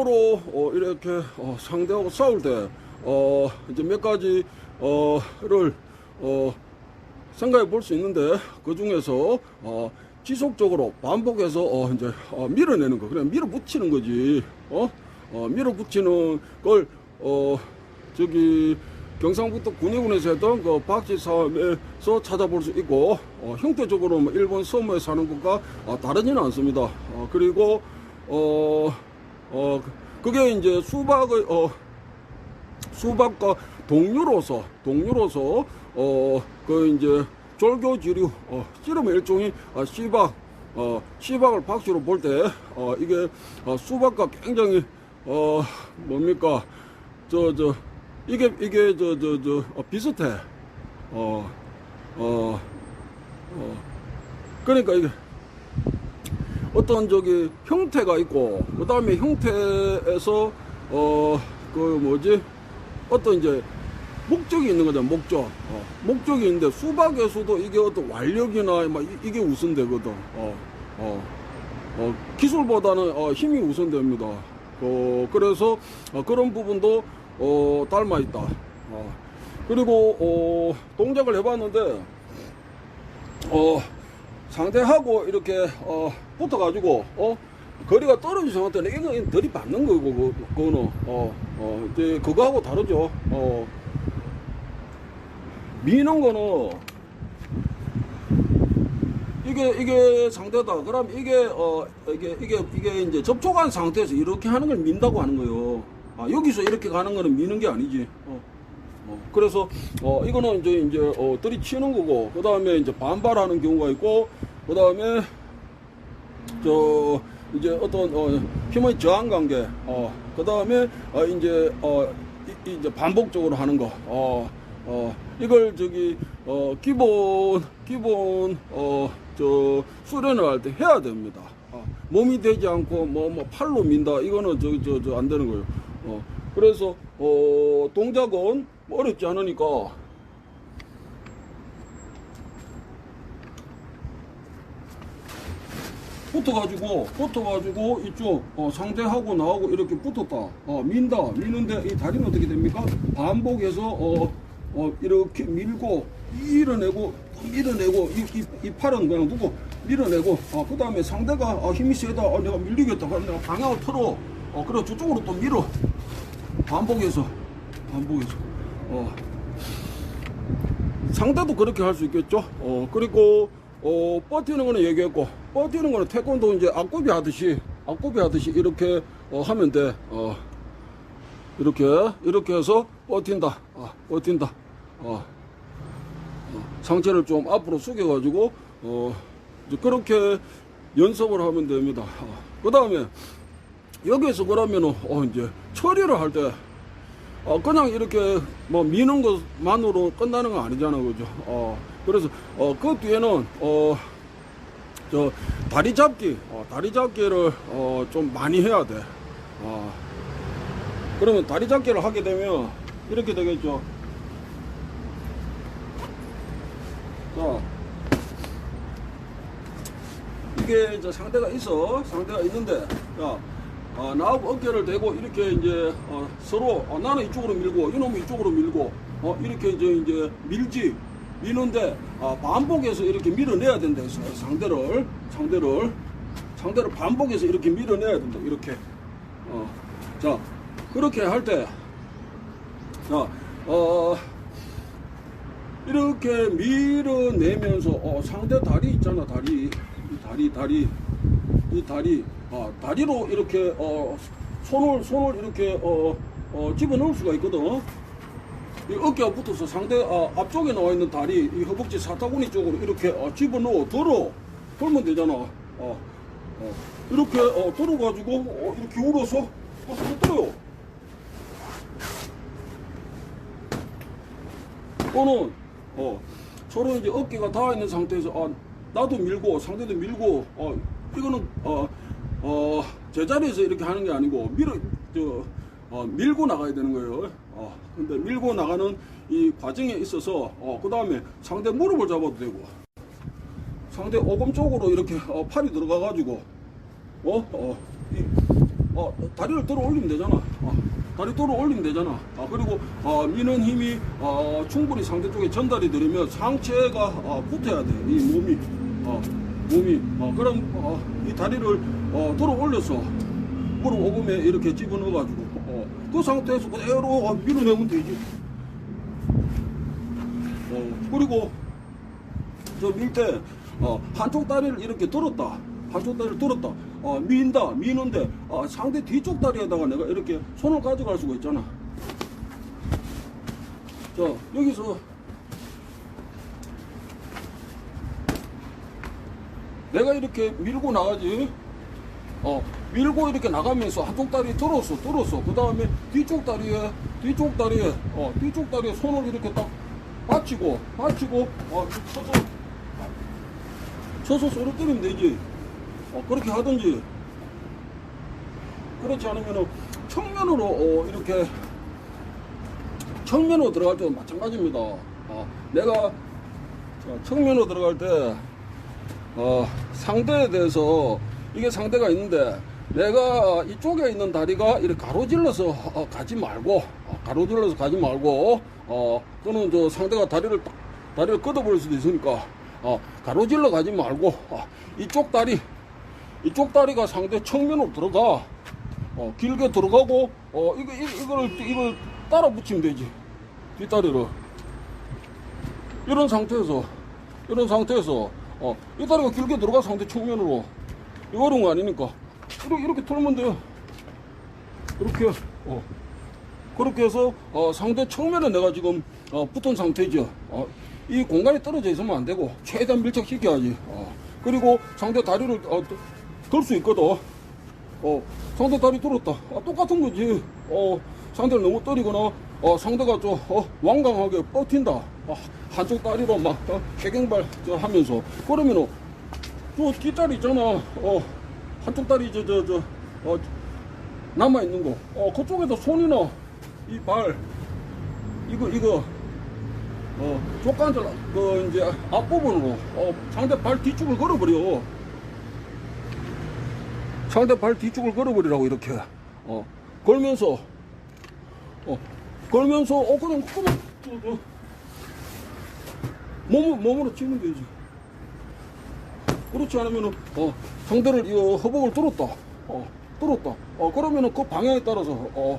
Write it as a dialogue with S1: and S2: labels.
S1: 서로 어, 이렇게 어, 상대하고 싸울 때 어, 이제 몇 가지 어를 어, 생각해 볼 수 있는데 그 중에서 어, 지속적으로 반복해서 어, 이제 어, 밀어내는 거 그냥 밀어붙이는 거지 어, 어 밀어붙이는 걸 어, 저기 경상북도 군의군에서 했던 그 박쥐 싸움에서 찾아볼 수 있고 어, 형태적으로 뭐 일본 서무에 사는 것과 어, 다르지는 않습니다. 어, 그리고 어, 어, 그- 그게 이제 수박의 어, 수박과 동류로서 동류로서 어 그 이제 졸교지류 어 씨름의 일종이 어, 씨박 어 씨박을 박씨로 볼 때 어 이게 어, 수박과 굉장히 어 뭡니까 저 저 이게 이게 저 저저 비슷해 어어 어, 어. 그러니까 이게 어떤 저기 형태가 있고 그 다음에 형태에서 어 그 뭐지? 어떤 이제 목적이 있는 거잖아 목적. 어, 목적이 있는데 수박에서도 이게 어떤 완력이나 막 이- 이게 우선되거든. 어, 어, 어, 기술보다는 어, 힘이 우선됩니다. 어, 그래서 어, 그런 부분도 어, 닮아 있다. 어, 그리고 어, 동작을 해봤는데 어, 상대하고 이렇게 어, 붙어가지고 어 거리가 떨어진 상태는 이거 들이받는 거고 그, 그거는. 어, 어 이제 그거하고 다르죠. 어. 미는 거는 이게 이게 상대다. 그럼 이게 어 이게 이게 이게 이제 접촉한 상태에서 이렇게 하는 걸 민다고 하는 거예요. 아 여기서 이렇게 가는 거는 미는 게 아니지. 어. 어, 그래서 어 이거는 이제 이제 어 들이치는 거고 그 다음에 이제 반발하는 경우가 있고 그 다음에 저 이제 어떤 어 힘의 저항 관계 어 그 다음에 어 이제 어 이, 이제 반복적으로 하는 거 어 어 이걸 저기 어 기본 기본 어 저 수련을 할 때 해야 됩니다. 어, 몸이 되지 않고 뭐 뭐 팔로 민다 이거는 저저저 안 되는 거예요. 어 그래서 어 동작은 뭐 어렵지 않으니까 붙어가지고 붙어가지고 이쪽 어, 상대하고 나하고 이렇게 붙었다. 어, 민다 미는데 이 다리는 어떻게 됩니까? 반복해서 어, 어, 이렇게 밀고 밀어내고 또 밀어내고 이, 이, 이 팔은 그냥 두고 밀어내고 어, 그 다음에 상대가 어, 힘이 세다. 어, 내가 밀리겠다. 그럼 내가 방향을 틀어. 어, 그래 저쪽으로 또 밀어. 반복해서 반복해서. 어. 상대도 그렇게 할 수 있겠죠. 어, 그리고, 어, 버티는 거는 얘기했고, 버티는 거는 태권도 이제 앞굽이 하듯이, 앞굽이 하듯이 이렇게, 어, 하면 돼. 어, 이렇게, 이렇게 해서 버틴다. 어, 버틴다. 어, 어, 상체를 좀 앞으로 숙여가지고, 어, 이제 그렇게 연습을 하면 됩니다. 어, 그 다음에, 여기에서 그러면은, 어, 이제 처리를 할 때, 어, 그냥 이렇게 뭐 미는 것만으로 끝나는 건 아니잖아, 그죠? 어, 그래서, 어, 그 뒤에는, 어, 저, 다리 잡기, 어, 다리 잡기를, 어, 좀 많이 해야 돼. 어, 그러면 다리 잡기를 하게 되면 이렇게 되겠죠. 자, 이게 이제 상대가 있어. 상대가 있는데, 자, 어, 나하고 어깨를 대고 이렇게 이제 어, 서로 어, 나는 이쪽으로 밀고 이놈이 이쪽으로 밀고 어, 이렇게 이제 이제 밀지 미는데 어, 반복해서 이렇게 밀어내야 된다 해서 상대를 상대를 상대를 반복해서 이렇게 밀어내야 된다. 이렇게. 어, 자 그렇게 할 때 자, 어, 이렇게 밀어내면서 어, 상대 다리 있잖아 다리. 이 다리 다리. 이 다리. 아, 다리로 이렇게 어, 손을 손을 이렇게 어, 어, 집어넣을 수가 있거든. 이 어깨가 붙어서 상대 아, 앞쪽에 나와 있는 다리 이 허벅지 사타구니 쪽으로 이렇게 어, 집어넣어 들어 돌면 되잖아. 어, 어. 이렇게 어, 들어가지고 어, 이렇게 울어서 어, 들어요. 또는 어, 서로 이제 어깨가 닿아 있는 상태에서 아, 나도 밀고 상대도 밀고 어, 이거는 어, 어, 제자리에서 이렇게 하는 게 아니고 밀어 저, 어, 밀고 나가야 되는 거예요. 어, 근데 밀고 나가는 이 과정에 있어서 어, 그 다음에 상대 무릎을 잡아도 되고 상대 오금 쪽으로 이렇게 어, 팔이 들어가 가지고 어, 어, 이, 어, 다리를 들어 올리면 되잖아. 어, 다리 들어 올리면 되잖아. 아, 그리고 어, 미는 힘이 어, 충분히 상대 쪽에 전달이 되려면 상체가 어, 붙어야 돼. 이 몸이 어, 몸이 어, 그럼 어, 이 다리를 어, 들어 올려서 무릎 오금에 이렇게 집어넣어가지고 어, 그 상태에서 그대로 어, 밀어내면 되지. 어, 그리고 저 밀때 어, 한쪽 다리를 이렇게 들었다. 한쪽 다리를 들었다. 어, 민다. 미는데 어, 상대 뒤쪽 다리에다가 내가 이렇게 손을 가져갈 수가 있잖아. 자, 여기서 내가 이렇게 밀고 나가지. 어, 밀고 이렇게 나가면서 한쪽 다리 들었어, 들었어. 그 다음에 뒤쪽 다리에, 뒤쪽 다리에, 어, 뒤쪽 다리에 손을 이렇게 딱 받치고, 받치고, 어, 쳐서, 쳐서 소리 때리면 되지. 어, 그렇게 하든지. 그렇지 않으면은, 청면으로, 어, 이렇게, 청면으로 들어갈 때도 마찬가지입니다. 어, 내가, 자, 청면으로 들어갈 때, 어, 상대에 대해서 이게 상대가 있는데 내가 이쪽에 있는 다리가 이렇게 가로질러서 어, 가지 말고 어, 가로질러서 가지 말고 어 또는 저 상대가 다리를 딱- 다리를 걷어버릴 수도 있으니까 어 가로질러 가지 말고 어, 이쪽 다리 이쪽 다리가 상대 측면으로 들어가 어 길게 들어가고 어 이거 이- 이거를 이걸 따라 붙이면 되지 뒷다리를 이런 상태에서 이런 상태에서 어, 이 다리가 길게 들어가 상대 측면으로 이거 어려운 거 아니니까 이렇게, 이렇게 털면 돼요 이렇게 어. 그렇게 해서 어, 상대 측면에 내가 지금 어, 붙은 상태죠 어, 이 공간이 떨어져 있으면 안 되고 최대한 밀착시켜야지 어. 그리고 상대 다리를 어, 들수 있거든 어, 상대 다리 들었다. 아, 똑같은 거지. 어, 상대를 너무 때리거나, 어, 상대가 좀, 어, 완강하게 뻗틴다. 아, 한쪽 다리로 막, 어, 개경발 저 하면서. 그러면 은, 저 뒷다리 있잖아. 어, 한쪽 다리, 저, 저, 저, 어, 남아 있는 거. 어, 그쪽에다 손이나, 이 발, 이거, 이거, 어, 족관절, 그, 이제, 앞부분으로, 어, 상대 발 뒤쪽을 걸어버려. 상대 발 뒤쪽을 걸어버리라고 이렇게 어 걸면서 어 걸면서 어 그냥 그냥 몸을 몸으로 치면 되지 그렇지 않으면은 어 상대를 이 허벅을 뚫었다. 어 뚫었다. 어 그러면은 그 방향에 따라서 어